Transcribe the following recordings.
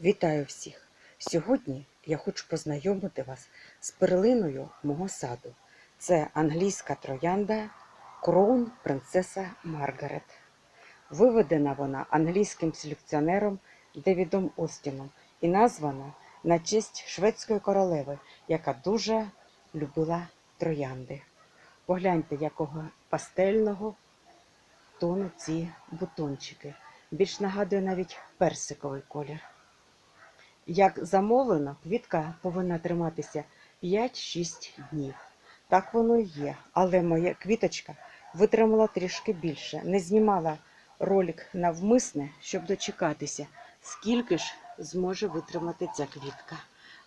Вітаю всіх! Сьогодні я хочу познайомити вас з перлиною мого саду. Це англійська троянда Кроун Принцеса Маргарет. Виведена вона англійським селекціонером Девідом Остіном і названа на честь шведської королеви, яка дуже любила троянди. Погляньте, якого пастельного тону ці бутончики. Більш нагадує навіть персиковий колір. Як замовлено, квітка повинна триматися 5-6 днів. Так воно і є. Але моя квіточка витримала трішки більше. Не знімала ролик навмисне, щоб дочекатися, скільки ж зможе витримати ця квітка.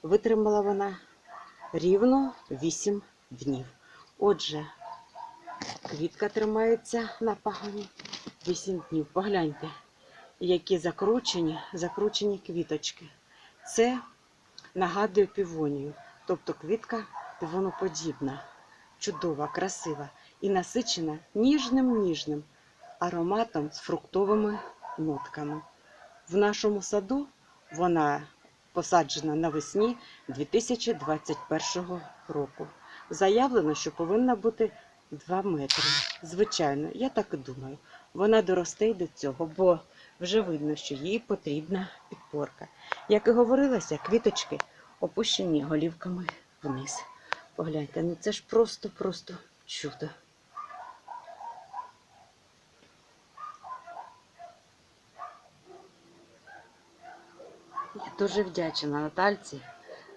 Витримала вона рівно 8 днів. Отже, квітка тримається на пагоні 8 днів. Погляньте, які закручені, закручені квіточки. Це нагадує півонію, тобто квітка півоноподібна, чудова, красива і насичена ніжним-ніжним ароматом з фруктовими нотками. В нашому саду вона посаджена навесні 2021 року. Заявлено, що повинна бути 2 метри. Звичайно, я так і думаю. Вона доросте й до цього, бо вже видно, що їй потрібна підпорка. Як і говорилося, квіточки опущені голівками вниз. Погляньте, ну це ж просто-просто чудо. Я дуже вдячна Натальці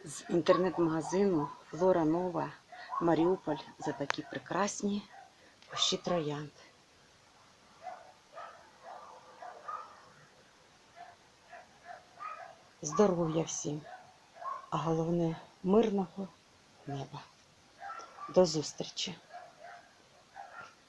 з інтернет-магазину Флора Нова Маріуполь за такі прекрасні кущі троянд. Здоров'я всім, а головне мирного неба. До зустрічі!